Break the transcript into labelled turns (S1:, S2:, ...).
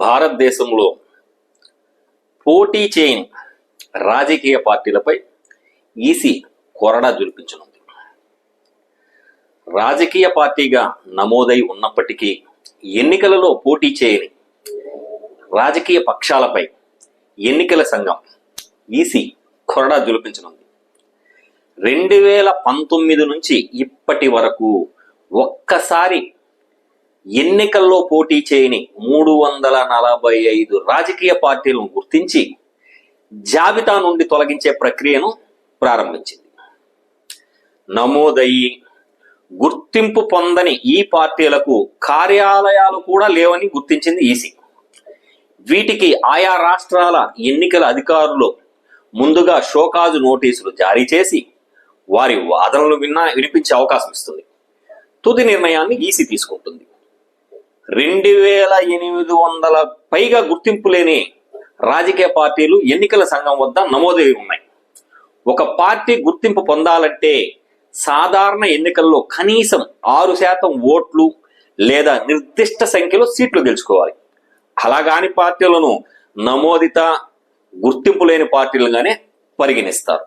S1: భారతదేశంలో పోటీ చేయని రాజకీయ పార్టీలపై ఈసీ కొరడా జులిపించనుంది రాజకీయ పార్టీగా నమోదై ఉన్నప్పటికీ ఎన్నికలలో పోటీ చేయని రాజకీయ పక్షాలపై ఎన్నికల సంఘం ఈసీ కొరడా జులిపించనుంది రెండు వేల పంతొమ్మిది నుంచి ఇప్పటి వరకు ఒక్కసారి ఎన్నికల్లో పోటీ చేయని మూడు వందల నలభై ఐదు రాజకీయ పార్టీలను గుర్తించి జాబితా నుండి తొలగించే ప్రక్రియను ప్రారంభించింది. నమోదయ్యి గుర్తింపు పొందని ఈ పార్టీలకు కార్యాలయాలు కూడా లేవని గుర్తించింది ఈసీ. వీటికి ఆయా రాష్ట్రాల ఎన్నికల అధికారులు ముందుగా షోకాజు నోటీసులు జారీ చేసి వారి వాదనలు విన్నా వినిపించే అవకాశం ఇస్తుంది. తుది నిర్ణయాన్ని ఈసీ తీసుకుంటుంది. రెండు వేల ఎనిమిది వందల పైగా గుర్తింపు లేని రాజకీయ పార్టీలు ఎన్నికల సంఘం వద్ద నమోదై ఉన్నాయి. ఒక పార్టీ గుర్తింపు పొందాలంటే సాధారణ ఎన్నికల్లో కనీసం ఆరు శాతం ఓట్లు లేదా నిర్దిష్ట సంఖ్యలో సీట్లు గెలుచుకోవాలి. అలాగాని పార్టీలను నమోదిత గుర్తింపు లేని పార్టీలుగానే పరిగణిస్తారు.